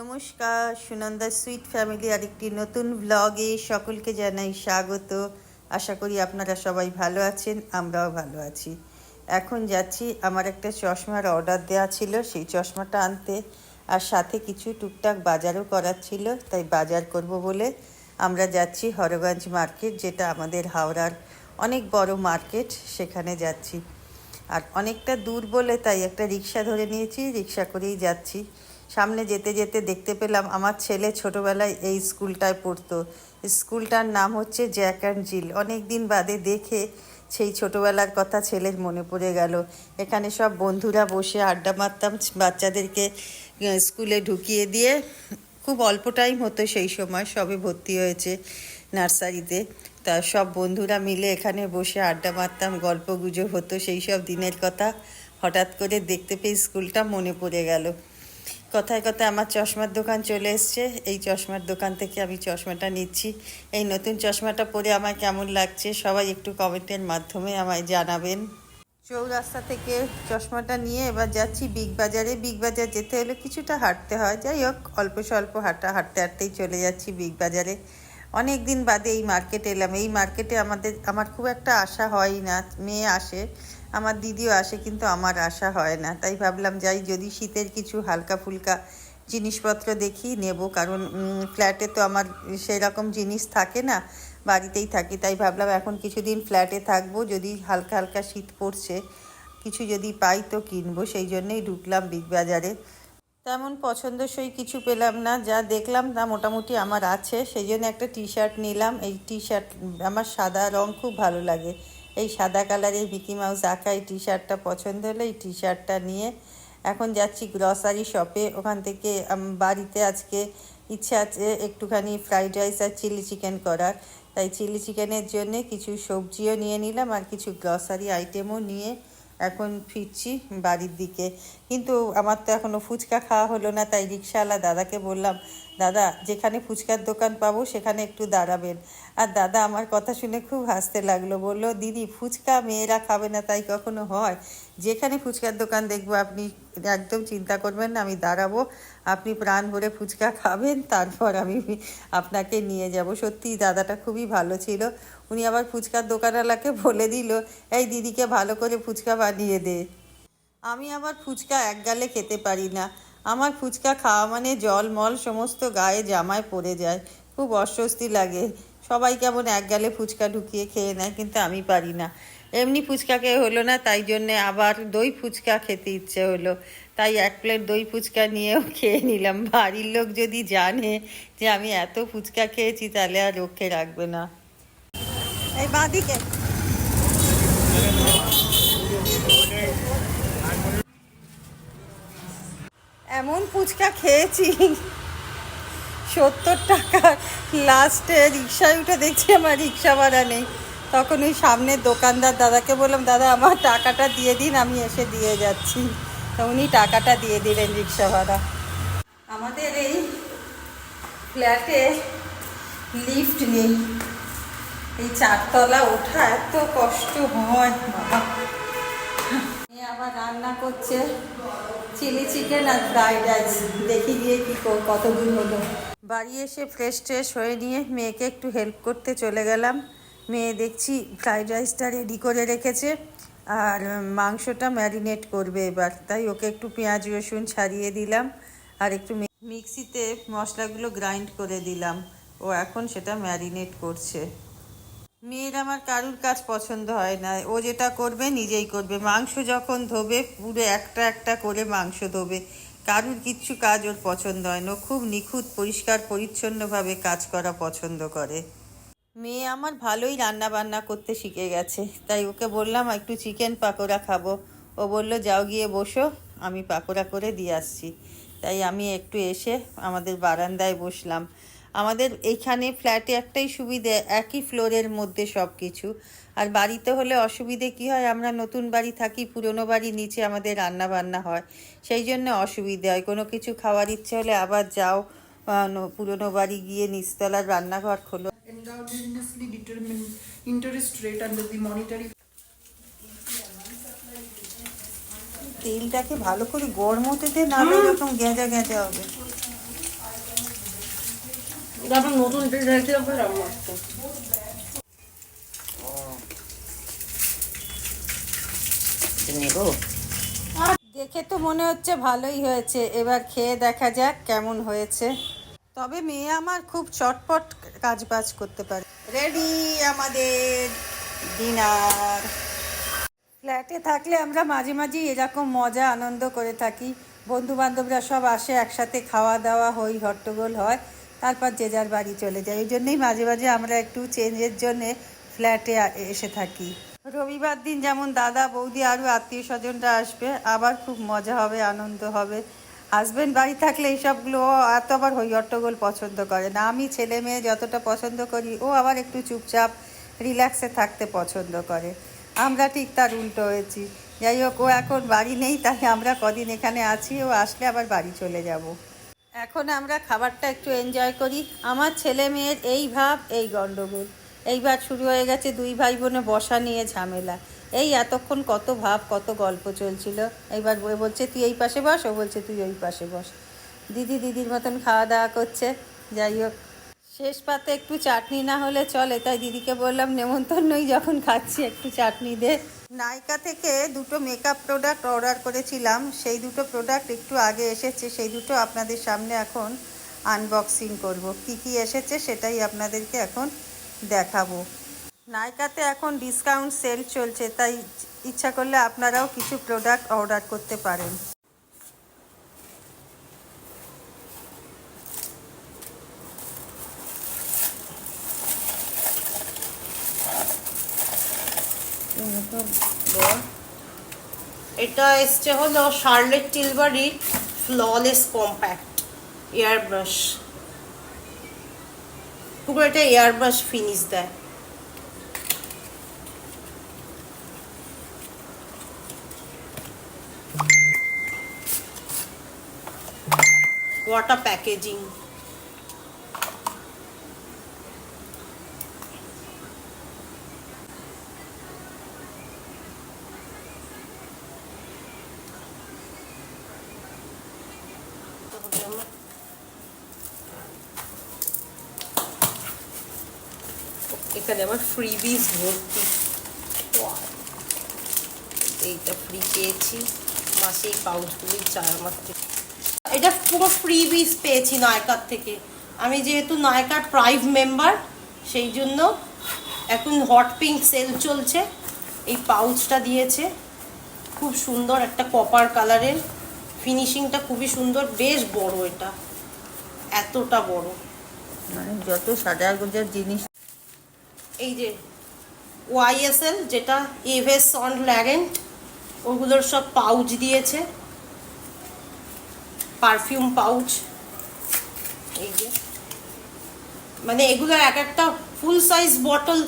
নমস্কার, Sunanda sweet family, আরেকটি নতুন ব্লগে সকলকে জানাই স্বাগত। আশা করি আপনারা সবাই ভালো আছেন, আমরাও ভালো আছি। এখন যাচ্ছি, আমার একটা চশমার অর্ডার দেওয়া ছিল, সেই চশমাটা আনতে। আর সাথে কিছু টুকটাক বাজারও করার ছিল, তাই বাজার করব বলে আমরা যাচ্ছি হরগঞ্জ মার্কেট, যেটা আমাদের হাওড়ার অনেক বড় মার্কেট, সেখানে যাচ্ছি। আর অনেকটা দূর বলে তাই একটা রিক্সা ধরে নিয়েছি, রিক্সা করেই যাচ্ছি। সামনে যেতে যেতে দেখতে পেলাম আমার ছেলে ছোটোবেলায় এই স্কুলটায় পড়তো। স্কুলটার নাম হচ্ছে জ্যাক অ্যান্ড জিল। অনেক দিন বাদে দেখে সেই ছোটোবেলার কথা ছেলের মনে পড়ে গেল। এখানে সব বন্ধুরা বসে আড্ডা মারতাম, বাচ্চাদেরকে স্কুলে ঢুকিয়ে দিয়ে। খুব অল্প টাইম হতো সেই সময়, সবে ভর্তি হয়েছে নার্সারিতে। তা সব বন্ধুরা মিলে এখানে বসে আড্ডা মারতাম গল্প গুজব হতো। সেই সব দিনের কথা হঠাৎ করে দেখতে পেয়ে স্কুলটা মনে পড়ে গেল। কথায় কথায় আমার চশমার দোকান চলে এসছে। এই চশমার দোকান থেকে আমি চশমাটা নিচ্ছি। এই নতুন চশমাটা পরে আমার কেমন লাগছে সবাই একটু কমেন্টের মাধ্যমে আমায় জানাবেন। চৌরাস্তা থেকে চশমাটা নিয়ে এবার যাচ্ছি বিগ বাজারে। বিগ বাজার যেতে হলে কিছুটা হাঁটতে হয়। যাই হোক, অল্প স্বল্প হাঁটা হাঁটতে হাঁটতেই চলে যাচ্ছি বিগ বাজারে। অনেক দিন বাদে এই মার্কেটে এলাম। এই মার্কেটে আমাদের, আমার খুব একটা আশা হয় না। মেয়ে আসে আমার দিদিও আসে, কিন্তু আমার আশা হয় না। তাই ভাবলাম যাই, যদি শীতের কিছু হালকা ফুলকা জিনিসপত্র দেখি, নেব। কারণ ফ্ল্যাটে তো আমার সেই রকম জিনিস থাকে না, বাড়িতেই থাকি। তাই ভাবলাম এখন কিছুদিন ফ্ল্যাটে থাকব, যদি হালকা হালকা শীত পড়ছে, কিছু যদি পাই তো কিনবো। সেই জন্যই ঢুকলাম বিগ বাজারে। তেমন পছন্দসই কিছু পেলাম না, যা দেখলাম তা মোটামুটি আমার আছে। সেই জন্য একটা টি শার্ট নিলাম। এই টি শার্ট আমার সাদা রং খুব ভালো লাগে। এই সাদা কালারের ভিকি মাউস আঁকা এই টি শার্টটা পছন্দ হলো, এই টি শার্টটা নিয়ে এখন যাচ্ছি গ্রসারি শপে ওখান থেকে বাড়িতে আজকে ইচ্ছা আছে একটুখানি ফ্রাইড রাইস আর চিলি চিকেন করার। তাই চিলি চিকেনের জন্যে কিছু সবজিও নিয়ে নিলাম আর কিছু গ্রসারি আইটেমও নিয়ে এখন ফিরছি বাড়ির দিকে। কিন্তু আমার তো এখনও ফুচকা খাওয়া হলো না, তাই রিক্সাওয়ালা দাদাকে বললাম, দাদা, যেখানে ফুচকার দোকান পাবো সেখানে একটু দাঁড়াবেন। আর দাদা আমার কথা শুনে খুব হাসতে লাগল, বলল, দিদি, ফুচকা মেয়েরা খাবে না, তাই কখনো হয়? যেখানে ফুচকার দোকান দেখব, আপনি একদম চিন্তা করবেন না, আমি দাঁড়াবো, আপনি প্রাণ ভরে ফুচকা খাবেন, তারপর আমি আপনাকে নিয়ে যাব। সত্যি দাদাটা খুবই ভালো ছিল। উনি আবার ফুচকার দোকানওয়ালাকে বলে দিল, এই দিদিকে ভালো করে ফুচকা বানিয়ে দে। আমি আবার ফুচকা এক গালে খেতে পারি না। আমার ফুচকা খাওয়া মানে জল, মল, সমস্ত গায়ে জামায় পড়ে যায়। খুব অস্বস্তি লাগে। সবাই কেমন এক গালে ফুচকা ঢুকিয়ে খেয়ে নেয়, কিন্তু আমি পারি না। এমনি ফুচকা খেয়ে হলো না, তাই জন্যে আবার দই ফুচকা খেতে ইচ্ছে হলো। তাই এক প্লেট দই ফুচকা নিয়েও খেয়ে নিলাম। বাড়ির লোক যদি জানে যে আমি এত ফুচকা খেয়েছি, তাহলে আর রক্ষে রাখবে না। এই বাঁদিকে। এমন ফুচকা খেয়েছি, সত্তর টাকা লাস্টে রিক্সায় উঠে দেখছি আমার রিক্সা ভাড়া নেই। তখন ওই সামনের দোকানদার দাদাকে বললাম, দাদা, আমার টাকাটা দিয়ে দিন, আমি এসে দিয়ে যাচ্ছি। তো উনি টাকাটা দিয়ে দিলেন রিক্সা ভাড়া। আমাদের এই ফ্ল্যাটে লিফট নেই। এই চারতলা ওঠা এত কষ্ট হয়, বাবা। আবার রান্না করছে। চিলি চিকেন আর ফ্রাইড রাইস। দেখি গিয়ে কি কর- কত দূর হলো। বাড়ি এসে ফ্রেশ ট্রেশ হয়ে নিয়ে মেয়েকে একটু হেল্প করতে চলে গেলাম। মেয়ে দেখছি ফ্রাইড রাইসটা রেডি করে রেখেছে আর মাংসটা ম্যারিনেট করবে এবার। তাই ওকে একটু পেঁয়াজ, রসুন ছাড়িয়ে দিলাম আর একটু মিক্সিতে মশলাগুলো গ্রাইন্ড করে দিলাম। ও এখন সেটা ম্যারিনেট করছে। মেয়ের আমার কারুর কাজ পছন্দ হয় না। ও যেটা করবে, নিজেই করবে। মাংস যখন ধোবে, পুরো একটা একটা করে মাংস ধোবে। কারুর কিচ্ছু কাজ ওর পছন্দ হয় না। খুব নিখুঁত, পরিষ্কার, পরিচ্ছন্নভাবে কাজ করা পছন্দ করে। মেয়ে আমার ভালোই রান্না বান্না করতে শিখে গেছে। তাই ওকে বললাম, একটু চিকেন পাকোড়া খাব। ও বলল, যাও গিয়ে বসো, আমি পাকোড়া করে দিয়ে আসছি। তাই আমি একটু এসে আমাদের বারান্দায় বসলাম। আমাদের এইখানে ফ্ল্যাটে একটাই সুবিধে একই ফ্লোরের মধ্যে সব কিছু আর বাড়িতে হলে অসুবিধে কি হয়? আমরা নতুন বাড়ি থাকি পুরনো বাড়ি নিচে আমাদের রান্না বান্না হয়। সেই জন্য অসুবিধে হয়। কোনো কিছু খাওয়ার ইচ্ছে হলে আবার যাও পুরনো বাড়ি গিয়ে নিচতলার রান্নাঘর খোলো। তেলটাকে ভালো করে গরম হতে দে নাহলে এরকম গেঁজা গেঁজা হবে। তারপর নতুন নেব? দেখে তো মনে হচ্ছে ভালোই হয়েছে। এবার খেয়ে দেখা যাক কেমন হয়েছে। তবে মেয়ে আমার খুব চটপট কাজ বাজ করতে পারে। রেডি আমাদের ডিনার ফ্ল্যাটে থাকলে আমরা মাঝে মাঝে এরকম মজা আনন্দ করে থাকি। বন্ধু বান্ধবরা সব আসে একসাথে খাওয়া দাওয়া হই হট্টগোল হয়। তারপর যে যার বাড়ি চলে যায়। এই জন্যই মাঝে মাঝে আমরা একটু চেঞ্জের জন্যে ফ্ল্যাটে এসে থাকি। রবিবার দিন যেমন দাদা, বৌদি আরও আত্মীয় স্বজনরা আসবে, আবার খুব মজা হবে, আনন্দ হবে। হাজব্যান্ড বাড়ি থাকলে এইসবগুলো ও এত আবার হই হট্টগোল পছন্দ করে না। আমি ছেলে মেয়ে যতটা পছন্দ করি, ও আবার একটু চুপচাপ রিল্যাক্সে থাকতে পছন্দ করে। আমরা ঠিক তার উল্টো হয়েছি। যাই হোক, ও এখন বাড়ি নেই, তাই আমরা কদিন এখানে আছি, ও আসলে আবার বাড়ি চলে যাব। এখন আমরা খাবারটা একটু এনজয় করি। আমার ছেলে মেয়ের এই ভাব, এই গণ্ডগোল এইবার শুরু হয়ে গেছে দুই ভাই বোনে বসা নিয়ে ঝামেলা। এই এতক্ষণ কত ভাব, কত গল্প চলছিল। এইবার বলছে, তুই এই পাশে বস? ও বলছে, তুই ওই পাশে বস। দিদি দিদির মতন খাওয়া দাওয়া করছে। যাই হোক, শেষ পাতে একটু চাটনি না হলে চলে। তাই দিদিকে বললাম, নেমন্তন্নই যখন খাচ্ছি, একটু চাটনি দে। নাইকা থেকে দুটো মেকআপ প্রোডাক্ট অর্ডার করেছিলাম। সেই দুটো প্রোডাক্ট একটু আগে এসেছে, সেই দুটো আপনাদের সামনে এখন আনবক্সিং করব। কি কি এসেছে সেটাই আপনাদেরকে এখন দেখাবো। নাইকাতে এখন ডিসকাউন্ট সেল চলছে, তাই ইচ্ছা করলে আপনারাও কিছু প্রোডাক্ট অর্ডার করতে পারেন। এটা এসছে হলো শার্লেট টিলবারির ফ্ললেস কম্প্যাক্ট এয়ার ব্রাশ পুরো এটা এয়ার ব্রাশ ফিনিশ দেয় ওয়াটার প্যাকেজিং এখানে আমার ফ্রিবিজ ভর্তি। এইটা ফ্রি পেয়েছি। মাসে এই পাউচগুলি চার আমার এটা পুরো ফ্রিবিজ পেয়েছি নায়কার থেকে। আমি যেহেতু নায়কার প্রাইভ মেম্বার সেই জন্য এখন হট পিঙ্ক সেল চলছে। এই পাউচটা দিয়েছে। খুব সুন্দর একটা কপার কালারের ফিনিশিংটা খুবই সুন্দর বেশ বড় এটা। এতটা বড়। মানে যত সাজা গোজার জিনিস। এই যে ওয়াইএসএল যেটা এভেস অন ল্যারেন্ট ওগুলোর সব পাউচ দিয়েছে। পারফিউম পাউচ এই যে। মানে এগুলোর এক একটা full size bottle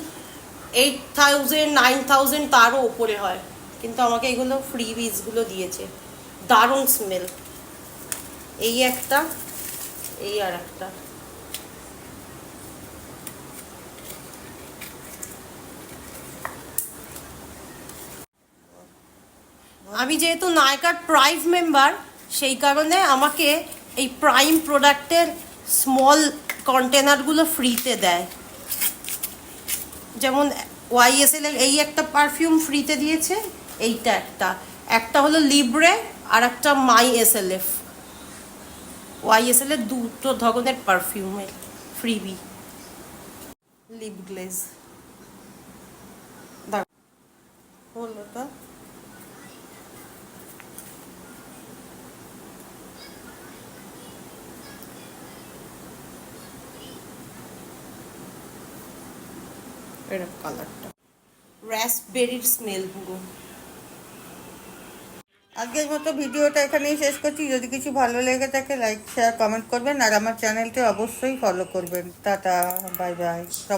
eight thousand nine thousand তারও ওপরে হয়। কিন্তু আমাকে এগুলো ফ্রি বিজগুলো দিয়েছে। দারুণ স্মেল এই একটা, এই আর একটা। আমি যেহেতু নায়কার প্রাইভ মেম্বার সেই কারণে আমাকে এই প্রাইম প্রোডাক্টের স্মল কন্টেনারগুলো ফ্রিতে দেয়। যেমন ওয়াইএসএল এই একটা পারফিউম ফ্রিতে দিয়েছে, এইটা একটা। একটা হলো লিব্রে আর একটা মাই এসএলএফ। ওয়াইএসএল এর দুটো ধরনের পারফিউমের ফ্রিবি লিপ গ্লেজ এরকম কালারটা রাসবেরির স্মেল পুরো আজকের মতো ভিডিওটা এখানেই শেষ করছি। যদি কিছু ভালো লেগে থাকে লাইক শেয়ার কমেন্ট করবেন। আর আমার চ্যানেলটি অবশ্যই ফলো করবেন। Tata bye bye